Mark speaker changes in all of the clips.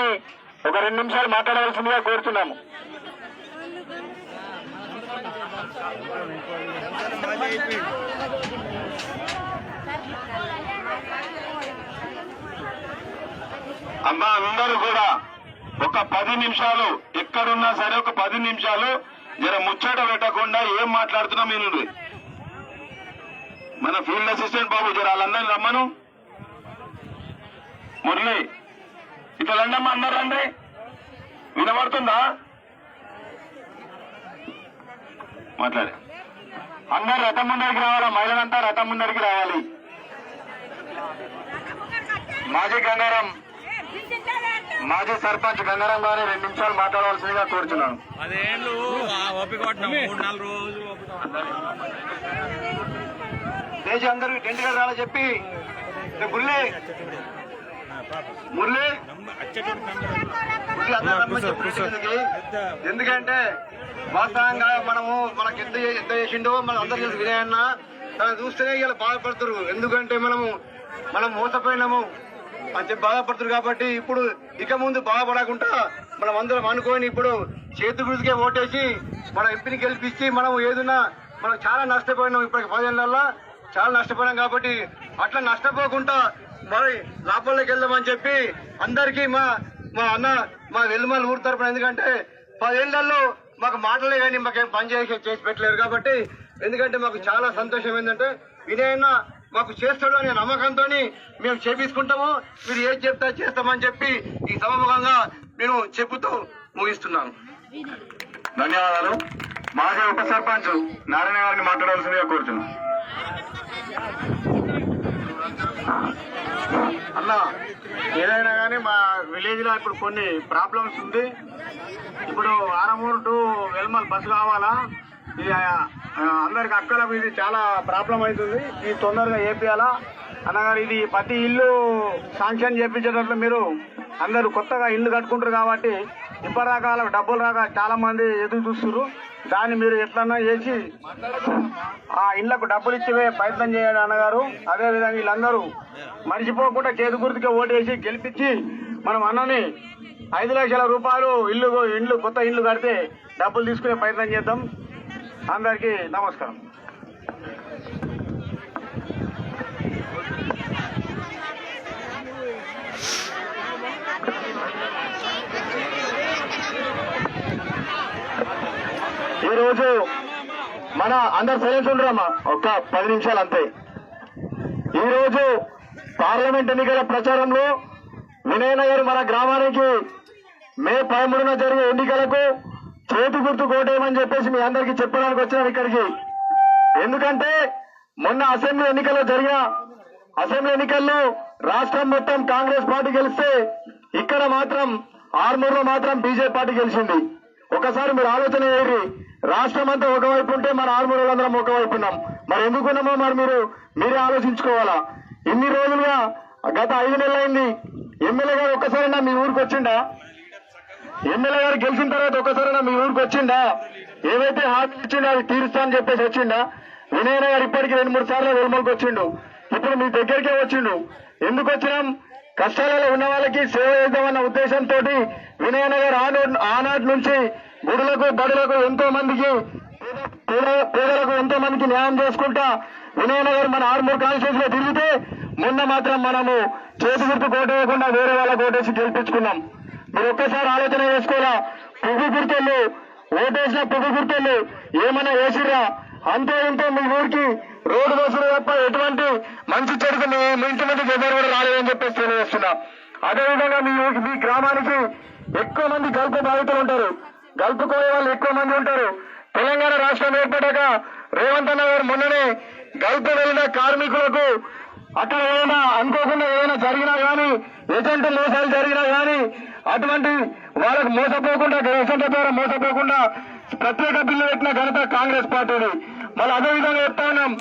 Speaker 1: గారిని ఒక రెండు నిమిషాలు మాట్లాడవలసిందిగా కోరుతున్నాము.
Speaker 2: అమ్మా అందరూ కూడా ఒక పది నిమిషాలు ఎక్కడున్నా సరే ఒక పది నిమిషాలు జర ముచ్చట పెట్టకుండా ఏం మాట్లాడుతున్నాం మీరు మన ఫీల్డ్ అసిస్టెంట్ బాబు జర వాళ్ళందరినీ రమ్మను. మురళి ఇట్లా రండమ్మా అందరు రండి. వినబడుతుందా? మాట్లాడే.
Speaker 1: అందరు రథం ముందరికి రావాలా? మహిళలంతా రథం ముందరికి రావాలి. మాజీ గంగారాం మాజీ సర్పంచ్ గంగారాం గారిని రెండు నిమిషాలు మాట్లాడవలసిందిగా కోరుతున్నాను. దేశ అందరూ టెంట్ రావాలని చెప్పి ఏ మురళి? ఎందుకంటే వాస్తవంగా మనము మనకి ఎంత ఎంత చేసిండో మనం అందరూ తెలుసు. వినయన్న దాన్ని చూస్తేనే ఇలా బాధపడుతురు. ఎందుకంటే మనము మనం మోసపోయినాము. అని చెప్పి బాధపడుతురు కాబట్టి ఇప్పుడు ఇక ముందు బాధపడకుండా మనం అందరం అనుకొని ఇప్పుడు చేతి గురికే ఓటేసి మన ఎంపీని గెలిపించి మనం ఏదైనా మనం చాలా నష్టపోయినాం ఇప్పటికి పదేళ్ళల్లో చాలా నష్టపోయినాం కాబట్టి అట్లా నష్టపోకుండా మరి లోపలికి వెళ్దామని చెప్పి అందరికీ మా మా అన్న మా వెల్లుమల ఊరు తరపున. ఎందుకంటే పదేళ్ళలో మాకు మాటలే కానీ మాకేం పని చేసి చేసి పెట్టలేరు కాబట్టి ఎందుకంటే మాకు చాలా సంతోషం ఏంటంటే వినయన్న మాకు చేస్తాడు అనే నమ్మకంతో మేము చేపించుకుంటాము. మీరు ఏం చెప్తా చేస్తామని చెప్పి ఈ సమముఖంగా నేను చెబుతూ ముగిస్తున్నాను
Speaker 2: ధన్యవాదాలు. మాజీ ఉప సర్పంచ్ నారాయణ గారిని మాట్లాడాల్సిందిగా కోరుతున్నాను
Speaker 1: అన్న ఏదైనా కానీ మా విలేజ్లో ఇప్పుడు కొన్ని ప్రాబ్లమ్స్ ఉంది. ఇప్పుడు ఆరమూరు టు వెల్మల్ బస్సు కావాలా? ఇది అందరికి అక్కలకు ఇది చాలా ప్రాబ్లం అవుతుంది. ఇది తొందరగా వేపియాలా అన్నగారు ఇది ప్రతి ఇల్లు శాంక్షన్ చేపించేటట్లు మీరు అందరూ కొత్తగా ఇల్లు కట్టుకుంటారు కాబట్టి ఇప్పటిదాకా డబ్బులు రాక చాలా మంది ఎదురు చూస్తున్నారు. దాన్ని మీరు ఎట్లన్నా చేసి ఆ ఇళ్ళకు డబ్బులు ఇచ్చే ప్రయత్నం చేయండి అన్నగారు. అదే విధంగా వీళ్ళందరూ మర్చిపోకుండా చేతి గుర్తుకే ఓటేసి గెలిపించి మనం అన్నని ఐదు లక్షల రూపాయలు ఇల్లు ఇండ్లు కొత్త ఇల్లు కడితే డబ్బులు తీసుకునే ప్రయత్నం చేద్దాం. అందరికీ నమస్కారం. ఈరోజు మన అందరు సైలెన్స్ ఉండరమ్మా. ఒక్క పది నిమిషాలు అంతే. ఈ రోజు పార్లమెంట్ ఎన్నికల ప్రచారంలో వినయన గారు మన గ్రామానికి మే పదమూడున జరిగే ఎన్నికలకు చేతి గుర్తు కోటేయమని చెప్పేసి మీ అందరికీ చెప్పడానికి వచ్చినాం ఇక్కడికి. ఎందుకంటే మొన్న అసెంబ్లీ ఎన్నికల్లో జరిగిన అసెంబ్లీ ఎన్నికల్లో రాష్ట్రం మొత్తం కాంగ్రెస్ పార్టీ గెలిస్తే ఇక్కడ మాత్రం ఆర్మూర్లో మాత్రం బీజేపీ పార్టీ గెలిచింది. ఒకసారి మీరు ఆలోచన చేయండి. రాష్ట్రం అంతా ఒకవైపు ఉంటే మన ఆర్మూర్ వాళ్ళందరం ఒకవైపు ఉన్నాం మరి ఎందుకున్నామో మరి మీరు మీరే ఆలోచించుకోవాలా? ఇన్ని రోజులుగా గత ఐదు నెలలైంది. ఎమ్మెల్యే గారు ఒక్కసారైనా మీ ఊరికి వచ్చిండా? ఎమ్మెల్యే గారు గెలిచిన తర్వాత ఒక్కసారైనా మీ ఊరికి వచ్చిండా? ఏవైతే హామీ ఇచ్చిండో అది తీరుస్తా అని చెప్పేసి వచ్చిండా? వినయన గారు ఇప్పటికి రెండు మూడు సార్లు వెలుమలకు వచ్చిండు ఇప్పుడు మీ దగ్గరికే వచ్చిండు. ఎందుకు వచ్చినాం కష్టాలలో ఉన్న వాళ్ళకి సేవ చేద్దామన్న ఉద్దేశంతో వినయనగర్ ఆనాటి నుంచి గుడులకు బడులకు ఎంతో మందికి పేద- పేదలకు ఎంతో మందికి న్యాయం చేసుకుంటా వినయనగర్ మన ఆర్మూర్ కాన్స్టిట్యూన్స్లో తిరిగితే మొన్న మాత్రం మనము చేతి గుర్తు కోటేయకుండా వేరే వాళ్ళ కోటేసి గెలిపించుకున్నాం. మీరు ఒక్కసారి ఆలోచన చేసుకోవాలా పువ్వు గుర్తులు ఓటేసిన పువ్వు గుర్తులు ఏమైనా వేసిరా అంతే ఉంటే మీ ఊరికి రోడ్డు దోషులు తప్ప ఎటువంటి మంచి చెడుకు మీ ఇంటి నుండి ఎవరు కూడా రాలేదని చెప్పేసి తెలియజేస్తున్నా. అదేవిధంగా మీ మీ గ్రామానికి ఎక్కువ మంది గల్ప బాధితులు ఉంటారు. గల్పుకోయే వాళ్ళు ఎక్కువ మంది ఉంటారు. తెలంగాణ రాష్ట్రం ఏర్పడాక రేవంత్ అన్న గారు మొన్ననే గల్పు వెళ్ళిన కార్మికులకు అక్కడ ఏదైనా అనుకోకుండా ఏదైనా జరిగినా కానీ ఎటువంటి మోసాలు జరిగినా కానీ అటువంటి వాళ్ళకు మోసపోకుండా ఏజెంట్ల ద్వారా మోసపోకుండా ప్రత్యేక బిల్లు పెట్టిన ఘనత కాంగ్రెస్ పార్టీది. మళ్ళీ అదే విధంగా చెప్తా ఉన్నాం.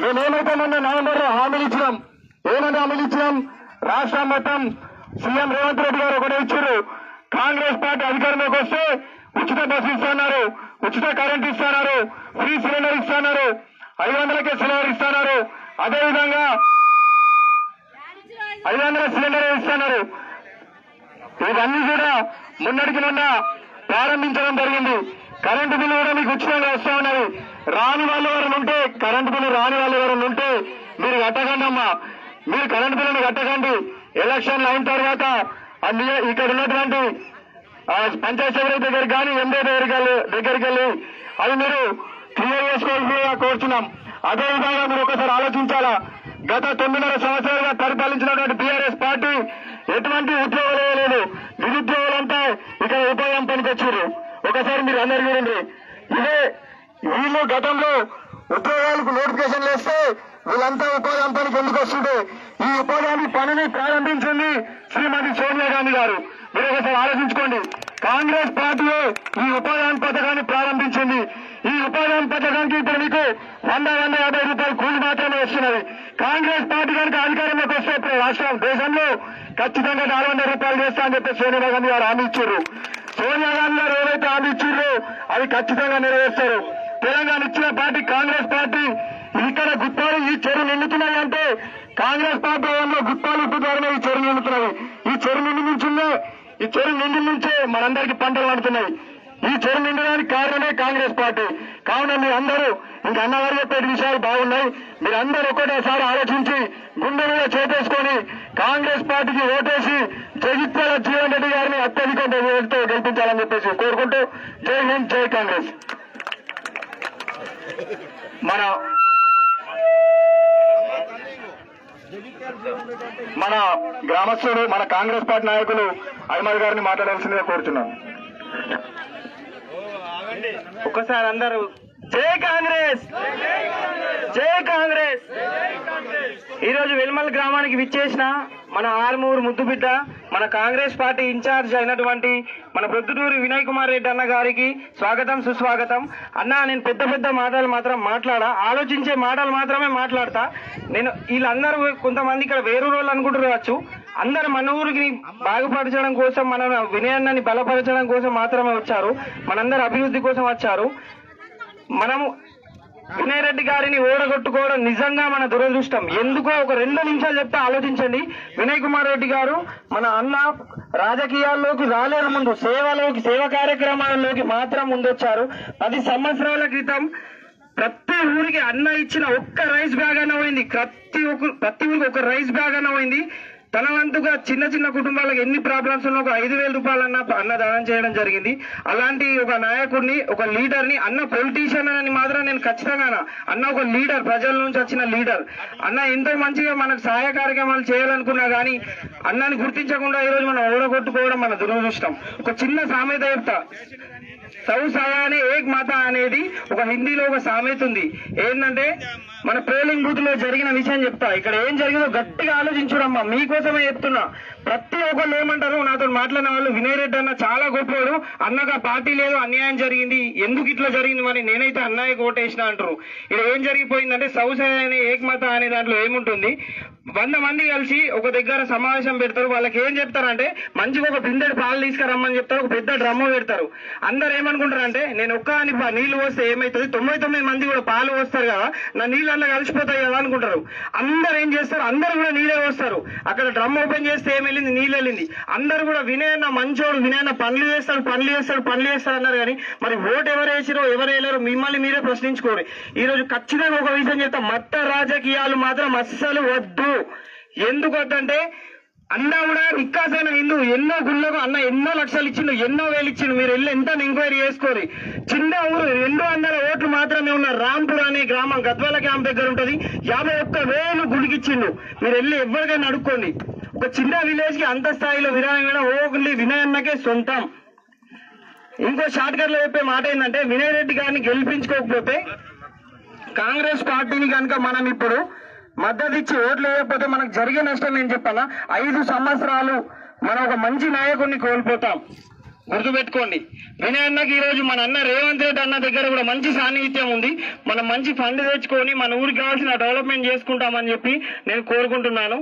Speaker 1: మేమేమైతే మొన్న నవంబర్లో హామీలు ఇచ్చినాం ఏమైనా హామీలు ఇచ్చినాం రాష్ట్రం మొత్తం సీఎం రేవంత్ రెడ్డి గారు ఒకటే ఇచ్చారు. కాంగ్రెస్ పార్టీ అధికారంలోకి వస్తే ఉచిత బస్సు ఇస్తున్నారు ఉచిత కరెంట్ ఇస్తున్నారు ఫ్రీ సిలిండర్ ఇస్తున్నారు ఐదు వందలకే సిలిండర్ ఇస్తున్నారు. అదేవిధంగా ఐదు వందల సిలిండర్ ఇస్తున్నారు? ఇవన్నీ కూడా మున్నటికి నిన్న ప్రారంభించడం జరిగింది. కరెంటు బిల్లు కూడా మీకు ఉచితంగా రాని వాళ్ళు ఎవరైనా ఉంటే కరెంటు బిల్లు రాని వాళ్ళు ఎవరైనా ఉంటే మీరు కట్టకండి అమ్మా. మీరు కరెంటు బిల్లును కట్టకండి. ఎలక్షన్లు అయిన తర్వాత ఆ ఇక్కడ ఉన్నటువంటి పంచాయతీ సెక్రటరీ దగ్గర కానీ ఎంఏ దగ్గరికి దగ్గరికి వెళ్ళి అది మీరు క్లియర్ చేసుకోవాల్సిందిగా కోరుతున్నాం అదేవిధంగా మీరు ఒకసారి ఆలోచించాలా? గత తొమ్మిదిన్నర సంవత్సరాలుగా పరిపాలించినటువంటి బీఆర్ఎస్ పార్టీ ఎటువంటి ఉద్యోగాలు లేదు నిరుద్యోగులంతా ఇక్కడ ఉపాయం పనికొచ్చారు. ఒకసారి మీరు అందరు చూడండి. ఇదే వీళ్ళు గతంలో ఉద్యోగాలకు నోటిఫికేషన్లు వేస్తే వీళ్ళంతా ఉపాధి పనికి ఎందుకు వస్తుంటే ఈ ఉపాధి పనిని ప్రారంభించింది శ్రీమతి సోనియా గాంధీ గారు. మీరు ఒకసారి ఆలోచించుకోండి. కాంగ్రెస్ పార్టీయే ఈ ఉపాధి పథకాన్ని ప్రారంభించింది. ఈ ఉపాధి పథకానికి ఇప్పుడు మీకు వంద వంద యాభై రూపాయలు కూలి మాత్రమే వస్తున్నది. కాంగ్రెస్ పార్టీ కనుక అధికారంలోకి వస్తే ఇప్పుడు రాష్ట్రం దేశంలో ఖచ్చితంగా నాలుగు వందల రూపాయలు చేస్తా అని చెప్పి సోనియా గాంధీ గారు హామీ ఇచ్చారు. సోనియా గాంధీ గారు ఏవైతే హామీ ఇచ్చారో అవి ఖచ్చితంగా నెరవేర్చారు తెలంగాణ ఇచ్చిన పార్టీ కాంగ్రెస్ పార్టీ ఇక్కడ గుత్తాలు ఈ చెరువు నిండుతున్నాయి అంటే కాంగ్రెస్ పార్టీ హయాంలో గుత్తాలు ఉప్పుదారనే ఈ చెరువు నిండుతున్నాయి ఈ చెరువు నిండి నుంచిందే ఈ చెరువు నిండి నుంచే మనందరికీ పంటలు పండుతున్నాయి. ఈ చెరువు నిండడానికి కారణమే కాంగ్రెస్ పార్టీ. కావున మీరు అందరూ ఇంక అన్నవారు చెప్పేటి విషయాలు బాగున్నాయి. మీరు అందరూ ఒకటేసారి ఆలోచించి గుండె మీద చేపేసుకొని కాంగ్రెస్ పార్టీకి ఓటేసి జగిత్యాల జీవన్ రెడ్డి గారిని అత్యధిక గెలిపించాలని చెప్పేసి కోరుకుంటూ జై హింద్ జై కాంగ్రెస్. మన మన గ్రామస్తులు మన కాంగ్రెస్ పార్టీ నాయకులు అయ్యమల్ గారిని మాట్లాడాల్సిందిగా కోరుతున్నాను
Speaker 3: ఒక్కసారి అందరూ జై కాంగ్రెస్! జై కాంగ్రెస్! ఈరోజు వెల్మల్ గ్రామానికి విచ్చేసిన మన ఆర్మూరు ముద్దుబిడ్డ మన కాంగ్రెస్ పార్టీ ఇన్ఛార్జ్ అయినటువంటి మన ప్రొద్దుటూరి వినయ్ కుమార్ రెడ్డి అన్న గారికి స్వాగతం సుస్వాగతం. అన్న నేను పెద్ద పెద్ద మాటలు మాత్రం మాట్లాడా? ఆలోచించే మాటలు మాత్రమే మాట్లాడతా. నేను వీళ్ళందరూ కొంతమంది ఇక్కడ వేరు రోజులు అనుకుంటున్నారు అందరు మన ఊరికి బాగుపరచడం కోసం మన వినయాన్ని బలపరచడం కోసం మాత్రమే వచ్చారు. మనందరి అభివృద్ధి కోసం వచ్చారు. మనము వినయ్ రెడ్డి గారిని ఓడగొట్టుకోవడం నిజంగా మన దురదృష్టం. ఎందుకో ఒక రెండు నిమిషాలు చెప్తే ఆలోచించండి. వినయ్ కుమార్ రెడ్డి గారు మన అన్న రాజకీయాల్లోకి రాలేదు ముందు సేవలోకి సేవ కార్యక్రమాలలోకి మాత్రం ముందొచ్చారు. పది సంవత్సరాల క్రితం ప్రతి ఊరికి అన్న ఇచ్చిన ఒక్క రైస్ బ్యాగ్ అన్న పోయింది. ప్రతి ఒక్క ప్రతి ఊరికి ఒక రైస్ బ్యాగ్ అన్న పోయింది. తన వంతుగా చిన్న చిన్న కుటుంబాలకు ఎన్ని ప్రాబ్లమ్స్ ఉన్నా ఒక ఐదు వేల రూపాయలన్న అన్న దానం చేయడం జరిగింది. అలాంటి ఒక నాయకుడిని ఒక లీడర్ని అన్న పొలిటీషియన్ అని మాత్రం నేను ఖచ్చితంగా అన్న. ఒక లీడర్ ప్రజల నుంచి వచ్చిన లీడర్ అన్న ఎంతో మంచిగా మనకు సహాయ కార్యక్రమాలు చేయాలనుకున్నా గానీ అన్నని గుర్తించకుండా ఈ రోజు మనం ఓడగొట్టుకోవడం మన దురదృష్టం. ఒక చిన్న సామెత చెప్తా. సౌసాయానే ఏక్ మాత అనేది ఒక హిందీలో ఒక సామెత ఉంది. ఏంటంటే మన పోలింగ్ బూత్లో జరిగిన విషయం చెప్తా. ఇక్కడ ఏం జరిగిందో గట్టిగా ఆలోచించుడమ్మా మీకోసమే చెప్తున్నా. ప్రతి ఒక్కళ్ళు ఏమంటారు? నాతో మాట్లాడిన వాళ్ళు వినయ్ రెడ్డి అన్న చాలా గొప్పవాడు అన్నగా పార్టీ లేదు అన్యాయం జరిగింది. ఎందుకు ఇట్లా జరిగింది మరి? నేనైతే అన్నయ్యకు ఓటేసిన అంటారు. ఇక్కడ ఏం జరిగిపోయిందంటే సౌ అనే ఏక్ అనే దాంట్లో ఏముంటుంది? వంద మంది కలిసి ఒక దగ్గర సమావేశం పెడతారు. వాళ్ళకి ఏం చెప్తారంటే మంచిగా ఒక బిందెడు పాలు తీసుకురమ్మని చెప్తారు. ఒక పెద్ద డ్రమ్ము పెడతారు. అందరు ఏమనుకుంటారంటే నేను ఒక్క అని పా- నీళ్ళు పోస్తే తొంభై తొమ్మిది మంది కూడా పాలు పోస్తారు కదా. నా నీళ్ళు అలా కలిసిపోతాయి కదా అనుకుంటారు. అందరు ఏం చేస్తారు? అందరు కూడా నీళ్ళే పోస్తారు. అక్కడ డ్రమ్ ఓపెన్ చేస్తే ఏం వెళ్ళింది నీళ్ళు వెళ్ళింది అందరు కూడా వినయన్న మంచోడు వినయన్న పనులు చేస్తాడు పనులు చేస్తాడు పనులు చేస్తాడు అన్నారు కానీ మరి ఓటు ఎవరు వేసిరో ఎవరు వేయలేరో మిమ్మల్ని మీరే ప్రశ్నించుకోరు. ఈ రోజు ఖచ్చితంగా ఒక విషయం చెప్తా మత రాజకీయాలు మాత్రం అస్సలు వద్దు. ఎందుకు వద్దంటే అన్న కూడా నిక్కాసైన హిందూ ఎన్నో గుళ్ళకు అన్న ఎన్నో లక్షలు ఇచ్చిండు ఎన్నో వేలు ఇచ్చిండు. మీరు వెళ్ళి ఎంత ఎంక్వైరీ చేసుకోరి. చిన్న ఊరు రెండు వందల ఓట్లు మాత్రమే ఉన్న రాంపూర్ అనే గ్రామం గద్వాల క్యాంప్ దగ్గర ఉంటది. యాభై ఒక్క వేలు గుడికిచ్చిండు. మీరు వెళ్ళి ఎవరికైనా అడుక్కోండి. ఒక చిన్న విలేజ్కి అంత స్థాయిలో విరాయమైన ఓన్లీ వినయన్నకే సొంతం. ఇంకో షార్ట్ కట్లో చెప్పే మాట ఏంటంటే వినయ్ రెడ్డి గారిని గెలిపించుకోకపోతే కాంగ్రెస్ పార్టీని కనుక మనం ఇప్పుడు మద్దతు ఇచ్చి ఓట్లు వేయకపోతే మనకు జరిగే నష్టం నేను చెప్పాలా? ఐదు సంవత్సరాలు మనం ఒక మంచి నాయకుడిని కోల్పోతాం. గుర్తుపెట్టుకోండి. వినయ్ అన్నకి ఈరోజు మన అన్న రేవంత్ రెడ్డి అన్న దగ్గర కూడా మంచి సాన్నిహిత్యం ఉంది. మనం మంచి ఫండ్ తెచ్చుకొని మన ఊరికి కావాల్సిన డెవలప్మెంట్ చేసుకుంటామని చెప్పి నేను కోరుకుంటున్నాను.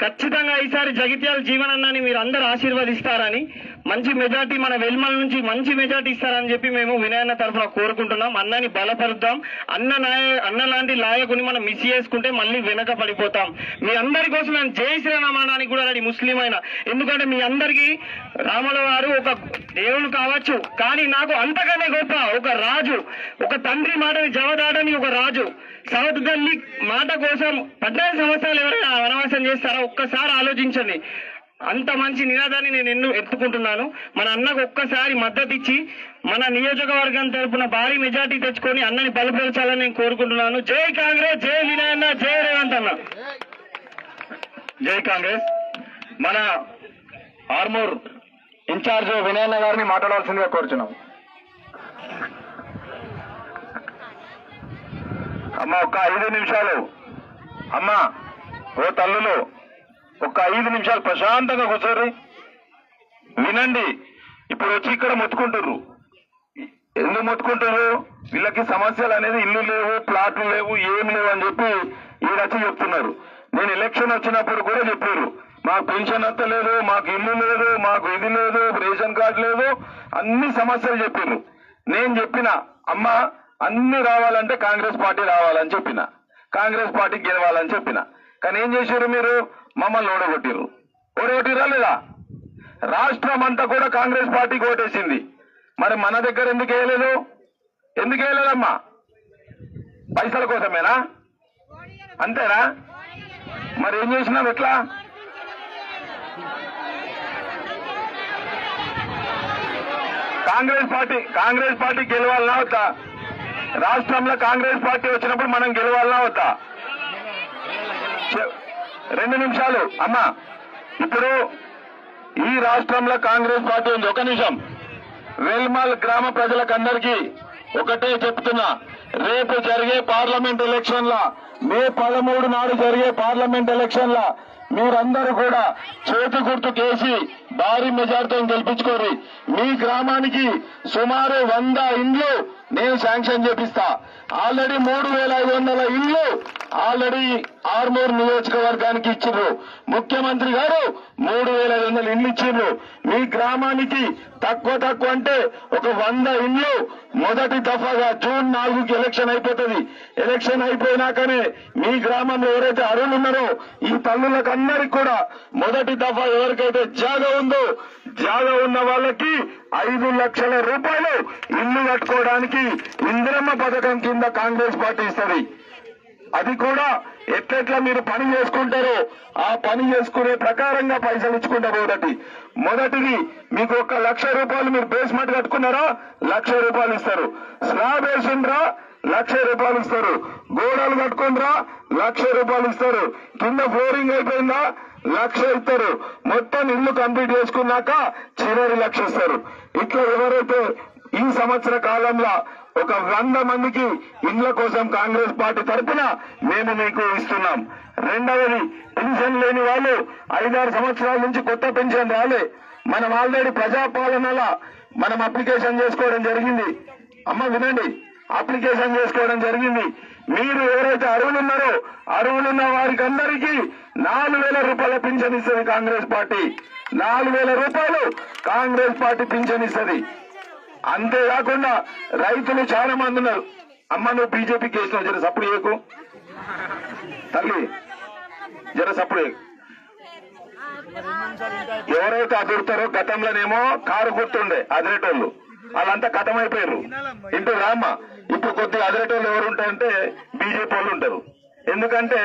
Speaker 3: ఖచ్చితంగా ఈసారి జగిత్యాల జీవనన్నాని మీరు అందరు ఆశీర్వదిస్తారని మంచి మెజార్టీ మన వెల్మల నుంచి మంచి మెజార్టీ ఇస్తారని చెప్పి మేము వినయన్న తరఫున కోరుకుంటున్నాం. అన్నని బలపరుద్దాం. అన్న నాయ అన్న లాంటి నాయకుని మనం మిస్ చేసుకుంటే మళ్ళీ వెనక పడిపోతాం. మీ అందరి కోసం నేను జై శ్రీరామ్ అనడానికి కూడా రెడీ ముస్లిం అయినా ఎందుకంటే మీ అందరికీ రాముల వారు ఒక దేవుడు కావచ్చు. కానీ నాకు అంతకనే గొప్ప ఒక రాజు ఒక తండ్రి మాటని జవదాడని ఒక రాజు. సౌత్ ఢిల్లీ మాట కోసం పద్నాలుగు సంవత్సరాలు ఎవరైనా వనవాసం చేస్తారా ఒక్కసారి ఆలోచించండి. అంత మంచి నినాదాన్ని నేను ఎన్నో ఎత్తుకుంటున్నాను. మన అన్నకు ఒక్కసారి మద్దతు ఇచ్చి మన నియోజకవర్గం తరపున భారీ మెజార్టీ తెచ్చుకొని అన్నని బలపరచాలని నేను కోరుకుంటున్నాను. జై కాంగ్రెస్ జై వినయన్న జై రేవంత్ అన్న.
Speaker 2: జై కాంగ్రెస్. మన ఆర్మూర్ ఇన్ఛార్జ్ వినయన్న గారిని మాట్లాడాల్సిందిగా కోరుచున్నాం అమ్మ ఒక్క ఐదు నిమిషాలు. అమ్మ ఓ తల్లులు ఒక ఐదు నిమిషాలు ప్రశాంతంగా కూర్చోర్రి. వినండి ఇప్పుడు వచ్చి ఇక్కడ మొత్తుకుంటుర్రు. ఎందుకు మొత్తుకుంటారు వీళ్ళకి సమస్యలు అనేది ఇల్లు లేవు ప్లాట్లు లేవు ఏం లేవు అని చెప్పి ఈడొచ్చి చెప్తున్నారు. నేను ఎలక్షన్ వచ్చినప్పుడు కూడా చెప్పారు. మాకు పెన్షన్ అంత లేదు మాకు ఇల్లు లేదు మాకు ఇది లేదు రేషన్ కార్డు లేదు అన్ని సమస్యలు చెప్పారు. నేను చెప్పిన అమ్మ అన్ని రావాలంటే కాంగ్రెస్ పార్టీ రావాలని చెప్పిన. కాంగ్రెస్ పార్టీ గెలవాలని చెప్పిన. కానీ ఏం చేశారు మీరు? మమ్మల్ని ఓడగొట్టిర్రు. ఓడగొట్టిరా లేదా? రాష్ట్రం అంతా కూడా కాంగ్రెస్ పార్టీకి ఓటేసింది. మరి మన దగ్గర ఎందుకు వేయలేదు? ఎందుకు వేయలేదమ్మా? పైసల కోసమేనా? అంతేనా? మరి ఏం చేసినాం ఎట్లా? కాంగ్రెస్ పార్టీ కాంగ్రెస్ పార్టీ గెలవాలనా వద్దా? రాష్ట్రంలో కాంగ్రెస్ పార్టీ వచ్చినప్పుడు మనం గెలవాలా వద్దా? రెండు నిమిషాలు అమ్మా. ఇప్పుడు ఈ రాష్ట్రంలో కాంగ్రెస్ పార్టీ ఉంది. ఒక నిమిషం. వెల్మల్ గ్రామ ప్రజలకందరికీ ఒకటే చెప్తున్నా. రేపు జరిగే పార్లమెంట్ ఎలక్షన్ల మే పదమూడు నాడు జరిగే పార్లమెంట్ ఎలక్షన్ల మీరందరూ కూడా చేతి గుర్తు కేసి భారీ మెజార్టీతో గెలిపించుకోరి మీ గ్రామానికి సుమారు వంద ఇండ్లు నేను శాంక్షన్ చేపిస్తా. ఆల్రెడీ మూడు వేల ఐదు వందల ఇండ్లు ఆల్రెడీ ఆర్మూర్ నియోజకవర్గానికి ఇచ్చిర్రు ముఖ్యమంత్రి గారు మూడు వేల ఐదు వందల ఇండ్లు ఇచ్చిర్రు మీ గ్రామానికి తక్కువ తక్కువ అంటే ఒక వంద ఇండ్లు మొదటి దఫాగా జూన్ నాలుగుకి ఎలక్షన్ అయిపోతుంది. ఎలక్షన్ అయిపోయినాకనే మీ గ్రామంలో ఎవరైతే అరువులు ఉన్నారో ఈ తల్లులకందరికి కూడా మొదటి దఫా ఎవరికైతే జాగా ఉందో జాగా ఉన్న వాళ్ళకి ఐదు లక్షల రూపాయలు ఇల్లు కట్టుకోవడానికి ఇందిరమ్మ పథకం కింద కాంగ్రెస్ పార్టీ ఇస్తుంది. అది కూడా ఎట్లెట్లా మీరు పని చేసుకుంటారో ఆ పని చేసుకునే ప్రకారంగా పైసలు ఇచ్చుకుంటా మొదటి. మొదటిది మీకు ఒక లక్ష రూపాయలు మీరు బేస్మెంట్ కట్టుకున్నారా? లక్ష రూపాయలు ఇస్తారు. స్లాబ్ వేసిండ్రా? లక్ష రూపాయలు ఇస్తారు. గోడలు కట్టుకుండ్రా? లక్ష రూపాయలు ఇస్తారు. కింద ఫ్లోరింగ్ అయిపోయిందా? లక్ష ఇస్తారు. మొత్తం ఇల్లు కంప్లీట్ చేసుకున్నాక చివరి లక్ష ఇస్తారు. ఇట్లా ఎవరైతే ఈ సంవత్సర కాలంలో ఒక వంద మందికి ఇండ్ల కోసం కాంగ్రెస్ పార్టీ తరఫున మేము మీకు ఇస్తున్నాం. రెండవది పెన్షన్ లేని వాళ్ళు ఐదారు సంవత్సరాల నుంచి కొత్త పెన్షన్ రాలే. మనం ఆల్రెడీ ప్రజాపాలనల మనం అప్లికేషన్ చేసుకోవడం జరిగింది. అమ్మ వినండి అప్లికేషన్ చేసుకోవడం జరిగింది. మీరు ఎవరైతే అరువులున్నారో అరువులున్న వారికి అందరికీ నాలుగు వేల రూపాయల పింఛన్ ఇస్తుంది కాంగ్రెస్ పార్టీ. నాలుగు వేల రూపాయలు కాంగ్రెస్ పార్టీ పింఛన్ ఇస్తుంది. అంతేకాకుండా రైతులు చాలా మంది ఉన్నారు. అమ్మ నువ్వు బీజేపీకి వేసినావు జర సప్పుడు చేయకు. తల్లి జర సప్పుడు చేయకు. ఎవరైతే అదురుతారో గతంలోనేమో కారు గుర్తుండే అదిరేటోళ్ళు. వాళ్ళంతా కథం అయిపోయారు ఇంటూ రామ్మ ఇప్పుడు కొద్దిగా అదిరేటోళ్ళు ఎవరు ఉంటారంటే బీజేపీ వాళ్ళు ఉంటారు. ఎందుకంటే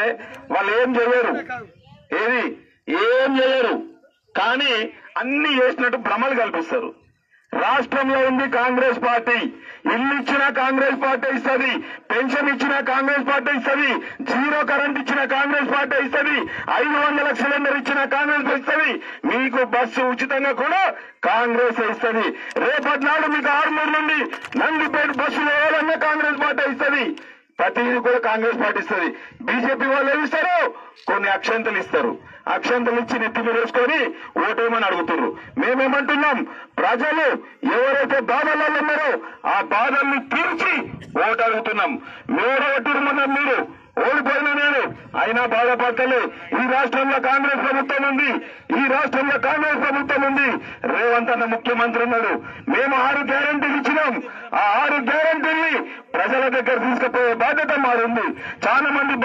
Speaker 2: వాళ్ళు ఏం చేయరు ఏది? ఏం చేయరు కానీ అన్ని చేసినట్టు భ్రమలు కల్పిస్తారు. రాష్ట్రంలో ఉంది కాంగ్రెస్ పార్టీ. ఇల్లు ఇచ్చిన కాంగ్రెస్ పార్టీ ఇస్తుంది. పెన్షన్ ఇచ్చిన కాంగ్రెస్ పార్టీ ఇస్తుంది. జీరో కరెంట్ ఇచ్చిన కాంగ్రెస్ పార్టీ ఇస్తుంది. ఐదు వందల సిలిండర్ ఇచ్చిన కాంగ్రెస్ ఇస్తుంది. మీకు బస్సు ఉచితంగా కూడా కాంగ్రెస్ ఇస్తుంది. రేపటి నాడు మీకు ఆరుమూరు నుండి నందిపేట బస్సులు వేయాలన్నా కాంగ్రెస్ పార్టీ ఇస్తుంది. ప్రతిదీ కూడా కాంగ్రెస్ పార్టీ ఇస్తుంది బీజేపీ వాళ్ళు ఏమి ఇస్తారు కొన్ని అక్షంతలు ఇస్తారు. అక్షంతలు ఇచ్చి నెత్తి మీద వేసుకొని ఓటేమని అడుగుతున్నారు మేమేమంటున్నాం? ప్రజలు ఎవరైతే బాధలలో ఉన్నారో ఆ బాధల్ని తీర్చి ఓటు అడుగుతున్నాం. మీరు ఓటు మీరు ఓడిపోయిన నేను అయినా బాధపడతలే. ఈ రాష్ట్రంలో కాంగ్రెస్ ప్రభుత్వం ఉంది. ఈ రాష్ట్రంలో కాంగ్రెస్ ప్రభుత్వం ఉంది. రేవంత్ అన్న ముఖ్యమంత్రి ఉన్నాడు. మేము ఆరు గ్యారంటీలు ఇచ్చినాం. ఆ ఆరు గ్యారంటీల్ని ప్రజల దగ్గర తీసుకు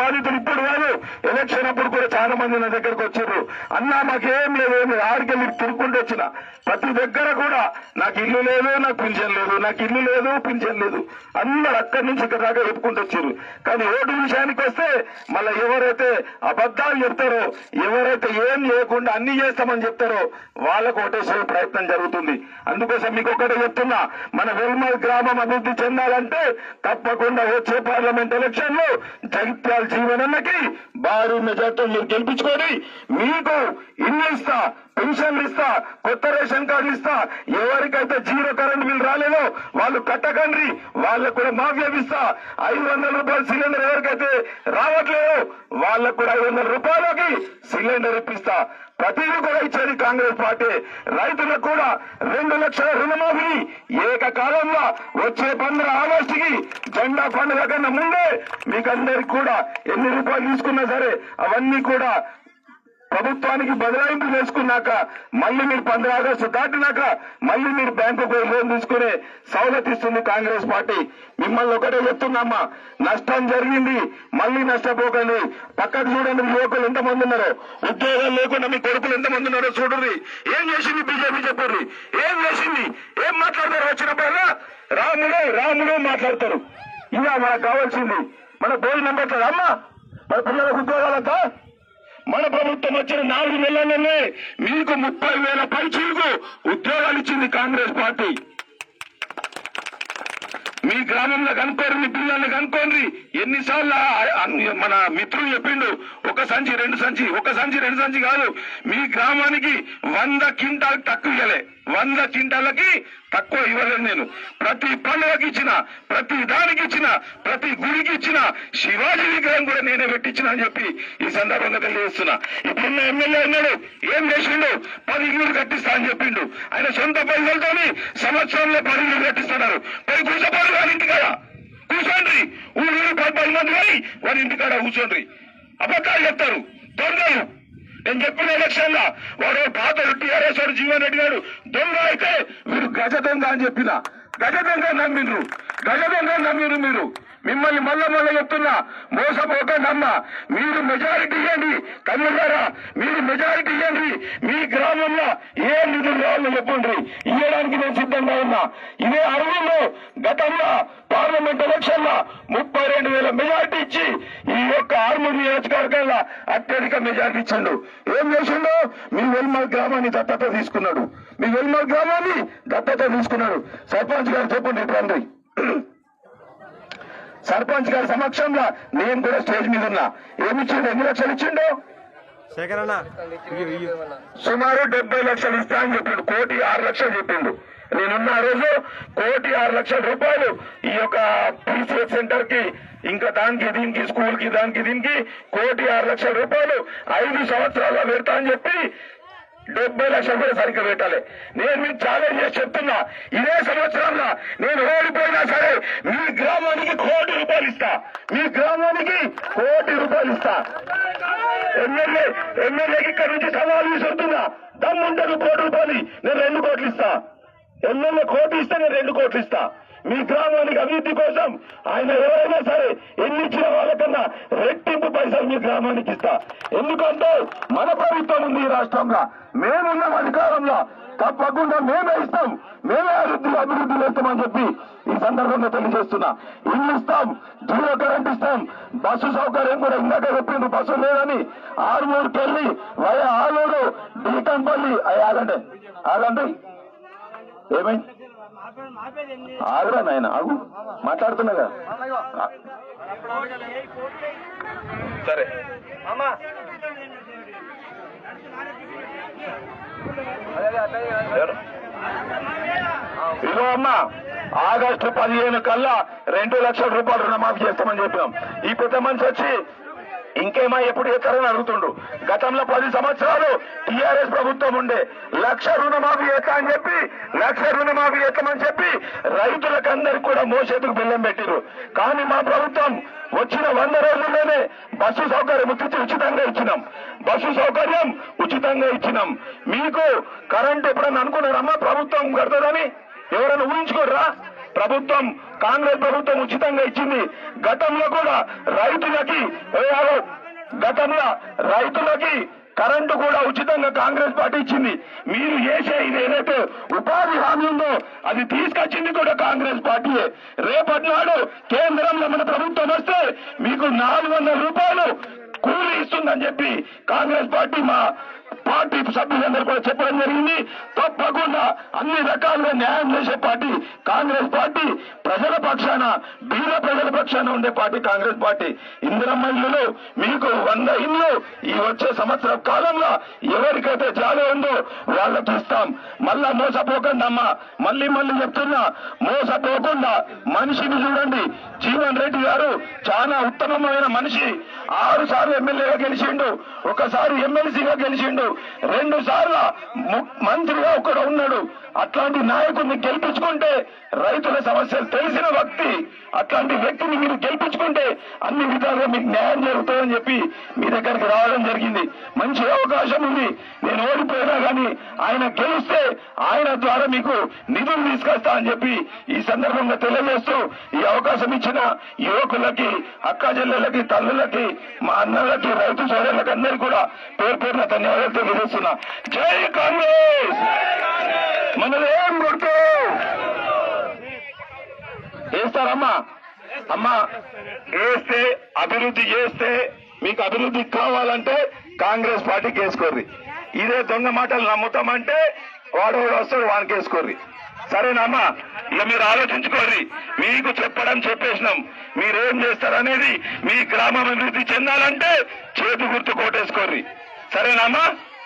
Speaker 2: చాలా మంది బాధితులు ఇప్పుడు కాదు ఎలక్షన్ అప్పుడు కూడా చాలా మంది నా దగ్గరకు వచ్చారు. అన్నా మాకేం లేదు ఏం లేదు. ఆడికెళ్ళి తిరుక్కుంటూ వచ్చిన. ప్రతి దగ్గర కూడా నాకు ఇల్లు లేదు నాకు పింఛన్ లేదు నాకు ఇల్లు లేదు పింఛన్ లేదు. అందరు అక్కడి నుంచి ఇక్కడ దాకా చెప్పుకుంటూ వచ్చారు. కానీ ఓటు విషయానికి వస్తే మళ్ళీ ఎవరైతే అబద్ధాలు చెప్తారో ఎవరైతే ఏం లేకుండా అన్ని చేస్తామని చెప్తారో వాళ్ళకు ఓటేసే ప్రయత్నం జరుగుతుంది. అందుకోసం మీకు ఒకటే చెప్తున్నా మన వెల్మల్ గ్రామం అభివృద్ధి చెందాలంటే తప్పకుండా వచ్చే పార్లమెంట్ ఎలక్షన్లో జగిత్యాల జీవనన్నకి భారీ మెజార్టీ మీరు గెలిపించుకొని మీకు ఇల్లు ఇస్తా పెన్షన్లు ఇస్తా కొత్త రేషన్ కార్డులు ఇస్తా. ఎవరికైతే జీరో కరెంట్ బిల్ రాలేదో వాళ్ళు కట్టకండి వాళ్ళకు కూడా మాఫీ ఇస్తా ఐదు వందల రూపాయల సిలిండర్ ఎవరికైతే రావట్లేదో వాళ్ళకు కూడా ఐదు వందల రూపాయలకి సిలిండర్ ఇప్పిస్తా. ప్రతిదీ కూడా ఇచ్చేది కాంగ్రెస్ పార్టీ రైతులకు కూడా రెండు లక్షల రుణమాఫీ ఏకకాలంలో వచ్చే పంద్ర ఆగస్టుకి జెండా పండుగ కన్నా ముందే మీకు అందరికి కూడా ఎన్ని రూపాయలు తీసుకున్నా సరే అవన్నీ కూడా ప్రభుత్వానికి బదలాయింపు చేసుకున్నాక మళ్ళీ మీరు పంద్ర ఆగస్టు దాటినాక మళ్ళీ మీరు బ్యాంకు పోయి లోన్ తీసుకునే సౌలత్ ఇస్తుంది కాంగ్రెస్ పార్టీ. మిమ్మల్ని ఒకటే చెప్తున్నామ్మా నష్టం జరిగింది మళ్ళీ నష్టపోకండి. పక్కకు చూడండి యువకులు ఎంతమంది ఉన్నారో. ఉద్యోగాలు లేకుండా మీ కొడుకులు ఎంతమంది ఉన్నారో చూడండి. ఏం చేసింది బీజేపీ చెప్పండి. ఏం చేసింది? ఏం మాట్లాడతారు? వచ్చినప్పుడల్లా రాముడు రాముడు మాట్లాడతారు. ఇలా మనకు కావాల్సింది. మన భోజనం నెంబర్ అమ్మా మన పిల్లలకు ఉద్యోగాలంతా మన ప్రభుత్వం వచ్చిన నాలుగు నెలల్లోనే మీకు ముప్పై వేల పైచీలకు ఉద్యోగాలు ఇచ్చింది కాంగ్రెస్ పార్టీ. మీ గ్రామంలో కనుక్కోరు మీ పిల్లల్ని కనుక్కోండి. ఎన్నిసార్లు మన మిత్రులు చెప్పిండు ఒక సంచి రెండు సంచి ఒక సంచి రెండు సంచి కాదు. మీ గ్రామానికి వంద క్వింటాల్ తక్కువ ఇవ్వలే వంద క్వింటాలకి తక్కువ ఇవ్వలేదు నేను. ప్రతి పండుగకి ఇచ్చిన ప్రతి దానికి ఇచ్చిన ప్రతి గుడికి ఇచ్చిన శివాజీ విగ్రహం కూడా నేనే పెట్టించిన అని చెప్పి ఈ సందర్భంగా తెలియజేస్తున్నా. ఇప్పుడున్న ఎమ్మెల్యే అన్నాడు ఏం చేసిండు? పది ఇల్లు కట్టిస్తా అని చెప్పిండు. ఆయన సొంత పైసలతోని సంవత్సరంలో పది ఇల్లు కట్టిస్తున్నారు పోయి కూర్చోపోరు వారి ఇంటికాడ. కూర్చోండి. ఊరు ఊరు పది పది మంది కానీ వారి ఇంటికాడ కూర్చోండి. అబద్ధాలు చెప్తారు. దొంగలు. నేను చెప్పిన ఎలక్షన్ లా వాడు పాత టీఆర్ఎస్ వాడు జీవన్ రెడ్డి గారు దొంగ అయితే మీరు గజ దొంగ అని చెప్పిన. గజ దొంగ నమ్మిండ్రు. గజ దొంగ నమ్మిరు మీరు. మిమ్మల్ని మళ్ళా మళ్ళా చెప్తున్నా. మోసపోకండమ్మా మీరు మెజారిటీ ఇవ్వండి. తమిళారా మీరు మెజారిటీ ఇవ్వండి. మీ గ్రామంలో ఏ నిధులు కావాలో చెప్పండి. ఇవ్వడానికి నేను సిద్ధంగా ఉన్నా. ఇదే అరవిలో గతంలో పార్లమెంట్ ఎలక్షన్లో ముప్పై రెండు వేల మెజారిటీ ఇచ్చి ఈ యొక్క ఆర్మూరు నియోజకవర్గంలో అత్యధిక మెజారిటీ ఇచ్చిండు. ఏం చేసిండు? మీ వెల్మల్ గ్రామాన్ని దత్తత తీసుకున్నాడు. మీ వెల్మల్ గ్రామాన్ని దత్తత తీసుకున్నాడు. సర్పంచ్ గారు చెప్పండి ఇప్పుడు రండి. సర్పంచ్ గారి సమక్షంలో నేను కూడా స్టేజ్ మీద ఉన్నా. ఏమి ఇచ్చిండు? ఎన్ని లక్షలు ఇచ్చిండు?
Speaker 4: శేఖర్ అన్న
Speaker 2: సుమారు డెబ్బై లక్షలు ఇస్తా అని చెప్పిండు. కోటి ఆరు లక్షలు చెప్పిండు. నేనున్న ఆ రోజు కోటి ఆరు లక్షల రూపాయలు ఈ యొక్క పీసీఎస్ సెంటర్కి ఇంకా దానికి దీనికి స్కూల్కి దానికి దీనికి కోటి ఆరు లక్షల రూపాయలు ఐదు సంవత్సరాల్లో పెడతా అని చెప్పి డెబ్బై లక్షలు కూడా సరిగ్గా పెట్టాలి. నేను మీకు ఛాలెంజ్ చేసి చెప్తున్నా ఇదే సంవత్సరంలో నేను ఓడిపోయినా సరే మీ గ్రామానికి కోటి రూపాయలు ఇస్తా. మీ గ్రామానికి కోటి రూపాయలు ఇస్తా. ఎమ్మెల్యే ఎమ్మెల్యేకి ఇక్కడ నుంచి సవాల్ విసురుతున్నా దమ్ముంటే కోటి రూపాయలు. నేను రెండు కోట్లు ఇస్తా. ఎమ్మెల్యే కోటి ఇస్తే నేను రెండు కోట్లు ఇస్తా. మీ గ్రామానికి అభివృద్ధి కోసం ఆయన ఎవరైనా సరే ఎన్ని ఇచ్చిన వాళ్ళకన్నా రెట్టింపు పైసలు మీ గ్రామానికి ఇస్తా. ఎందుకంటే మన ప్రభుత్వం ఉంది ఈ రాష్ట్రంలో. మేమున్నాం అధికారంలో. తప్పకుండా మేమే ఇస్తాం. మేమే అభివృద్ధి అభివృద్ధి చేస్తామని చెప్పి ఈ సందర్భంగా తెలియజేస్తున్నా. ఇల్లు ఇస్తాం. జీరో కరెంట్ ఇస్తాం. బస్సు సౌకర్యం కూడా ఇందాక చెప్పిండు బస్సు లేదని ఆరుమూరు వెళ్ళి వయ ఆలూరు డీకంపల్లి అయ్యి ఆగండి. ఏమైంది? ఆగురా నాయన ఆగు. మాట్లాడుతున్నాగా? సరే. ఇదిగో అమ్మా ఆగస్టు పదిహేను కల్లా రెండు లక్షల రూపాయలు రుణమాఫీ చేస్తామని చెప్పాం. ఈ పెద్ద మనిషి వచ్చి ఇంకేమా ఎప్పుడు చేస్తారని అడుగుతుండు. గతంలో పది సంవత్సరాలు టీఆర్ఎస్ ప్రభుత్వం ఉండే. లక్ష రుణమాఫీ చేస్తా అని చెప్పి లక్ష రుణమాఫీ చేస్తామని చెప్పి రైతులకు అందరికి కూడా మోసేతుకు బిల్లం పెట్టిరు కానీ మా ప్రభుత్వం వచ్చిన వంద రోజుల్లోనే బస్సు సౌకర్యం ఉచిత ఉచితంగా ఇచ్చినాం. బస్సు సౌకర్యం ఉచితంగా ఇచ్చినాం. మీకు కరెంట్ ఎప్పుడన్నా అనుకున్నారమ్మా? ప్రభుత్వం కడతదని? ఎవరైనా ఊహించుకోర్రా? ప్రభుత్వం కాంగ్రెస్ ప్రభుత్వం ఉచితంగా ఇచ్చింది. గతంలో కూడా రైతులకి వేయాలి గతంలో రైతులకి కరెంటు కూడా ఉచితంగా కాంగ్రెస్ పార్టీ ఇచ్చింది. మీరు చేసే ఇది ఏదైతే ఉపాధి హామీ ఉందో అది తీసుకొచ్చింది కూడా కాంగ్రెస్ పార్టీయే. రేపటి నాడు కేంద్రంలో మన ప్రభుత్వం వస్తే మీకు నాలుగు వందల రూపాయలు కూలీ ఇస్తుందని చెప్పి కాంగ్రెస్ పార్టీ మా పార్టీ సభ్యులందరూ కూడా చెప్పడం జరిగింది. తప్పకుండా అన్ని రకాలుగా న్యాయం చేసే పార్టీ కాంగ్రెస్ పార్టీ. ప్రజల పక్షాన బీద ప్రజల పక్షాన ఉండే పార్టీ కాంగ్రెస్ పార్టీ. ఇందిరమ్మ ఇల్లులు మీకు వంద ఇల్లు ఈ వచ్చే సంవత్సర కాలంలో ఎవరికైతే జాలి ఉందో వాళ్ళకి ఇస్తాం. మళ్ళా మోసపోకండి అమ్మా మళ్ళీ మళ్ళీ చెప్తున్నా మోసపోకుండా మనిషిని చూడండి. జీవన్ రెడ్డి గారు చాలా ఉత్తమమైన మనిషి. ఆరు సార్లు ఎమ్మెల్యేగా గెలిచిండు. ఒకసారి ఎమ్మెల్సీగా గెలిచిండు. రెండు సార్లు ము- మంత్రిగా ఒకడు ఉన్నాడు. అట్లాంటి నాయకుడిని గెలిపించుకుంటే రైతుల సమస్యలు తెలిసిన వ్యక్తి అట్లాంటి వ్యక్తిని మీరు గెలిపించుకుంటే అన్ని విధాలుగా మీకు న్యాయం జరుగుతుందని చెప్పి మీ దగ్గరికి రావడం జరిగింది. మంచి అవకాశం ఉంది. నేను ఓడిపోయినా కానీ ఆయన గెలిస్తే ఆయన ద్వారా మీకు నిధులు తీసుకొస్తా అని చెప్పి ఈ సందర్భంగా తెలియజేస్తూ ఈ అవకాశం ఇచ్చిన యువకులకి అక్క చెల్లెళ్ళకి తల్లులకి మా అన్నలకి రైతు సోదరులకి అందరికీ కూడా పేరు పేరున ధన్యవాదాలు తెలియజేస్తున్నా. జై కాంగ్రెస్! మనదేం గుర్తు వేస్తారమ్మా అమ్మా వేస్తే అభివృద్ధి చేస్తే మీకు అభివృద్ధి కావాలంటే కాంగ్రెస్ పార్టీకి వేసుకోర్రి. ఇదే దొంగ మాటలు నమ్ముతామంటే వాడు వాడు వస్తాడు వానికి వేసుకోర్రి. సరేనమ్మా ఇక మీరు ఆలోచించుకోర్రి. మీకు చెప్పడం చెప్పేసినాం. మీరేం చేస్తారనేది మీ గ్రామం అభివృద్ధి చెందాలంటే చేతి గుర్తు కోటేసుకోర్రి. సరేనమ్మా